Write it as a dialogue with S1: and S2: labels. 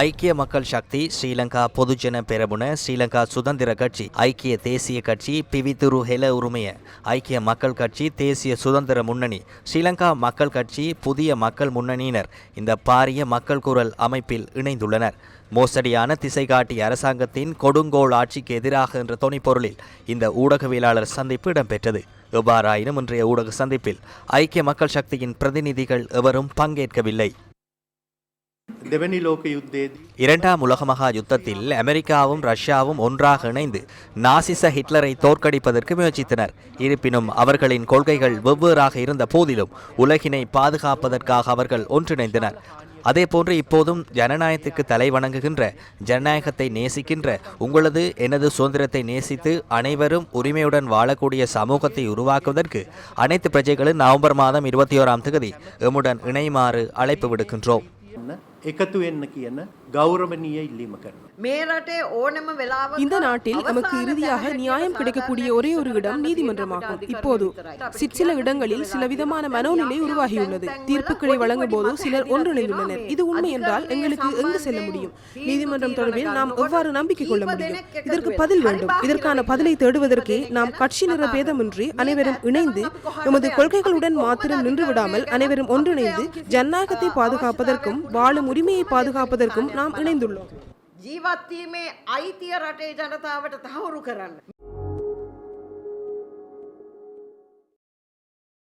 S1: ஐக்கிய மக்கள் சக்தி ஸ்ரீலங்கா பொதுஜன பெரமுன ஸ்ரீலங்கா சுதந்திர கட்சி ஐக்கிய தேசிய கட்சி பிவித்துரு ஹெல உரிமைய ஐக்கிய மக்கள் கட்சி தேசிய சுதந்திர முன்னணி ஸ்ரீலங்கா மக்கள் கட்சி புதிய மக்கள் முன்னணியினர் இந்த பாரிய மக்கள் குரல் அமைப்பில் இணைந்துள்ளனர். மோசடியான திசை காட்டிய அரசாங்கத்தின் கொடுங்கோல் ஆட்சிக்கு எதிராக என்ற தொனிப்பொருளில் இந்த ஊடகவியலாளர் சந்திப்பு இடம்பெற்றது. எவ்வாறாயினும் இன்றைய ஊடக சந்திப்பில் ஐக்கிய மக்கள் சக்தியின் பிரதிநிதிகள் எவரும் பங்கேற்கவில்லை.
S2: දෙවැනි ලෝක යුද්ධයේදී
S1: இரண்டாம் உலக மகா யுத்தத்தில் அமெரிக்காவும் ரஷ்யாவும் ஒன்றாக இணைந்து நாசிச ஹிட்லரை தோற்கடிப்பதற்கு முயற்சித்தனர் இருப்பினும் அவர்களின் கொள்கைகள் வெவ்வேறாக இருந்த போதிலும் உலகினை பாதுகாப்பதற்காக அவர்கள் ஒன்றிணைந்தனர் அதேபோன்று இப்போதும் ஜனநாயகத்துக்கு தலை வணங்குகின்ற ஜனநாயகத்தை நேசிக்கின்ற உங்களது எனது சுதந்திரத்தை நேசித்து அனைவரும் உரிமையுடன் வாழக்கூடிய சமூகத்தை உருவாக்குவதற்கு அனைத்து பிரஜைகளும் நவம்பர் மாதம் இருபத்தி ஓராம் தேதி எம்முடன் இணைமாறு அழைப்பு விடுக்கின்றோம்
S2: න්න එකතු වෙන්න කියන
S3: கௌரவனிய இல்லிமகன்
S4: இந்த நாட்டில் நமக்கு இறுதியாக நியாயம் கிடைக்கக்கூடிய ஒரே ஒரு இடம் நீதிமன்றமாகும். இப்போது சிற்சில இடங்களில் சில விதமான மனோநிலை உருவாகியுள்ளது. தீர்ப்புகளை வழங்கும் போது சிலர் ஒன்றிணைந்துள்ளனர். இது உண்மை என்றால் எங்களுக்கு எங்கு செல்ல முடியும்? நீதிமன்றம் தொடர்பில் நாம் எவ்வாறு நம்பிக்கை கொள்ள முடியும்? இதற்கு பதில் வேண்டும். இதற்கான பதிலை தேடுவதற்கே நாம் கட்சி நிற பேதமின்றி அனைவரும் இணைந்து எமது கொள்கைகளுடன் மாத்திரம் நின்றுவிடாமல் அனைவரும் ஒன்றிணைந்து ஜனநாயகத்தை பாதுகாப்பதற்கும் வாழும் உரிமையை பாதுகாப்பதற்கும் நாம் නම් ඉනිඳුල්ලෝ.
S3: ජීවත්වීමේ අයිතිය රටේ ජනතාවට තහවුරු කරන්න.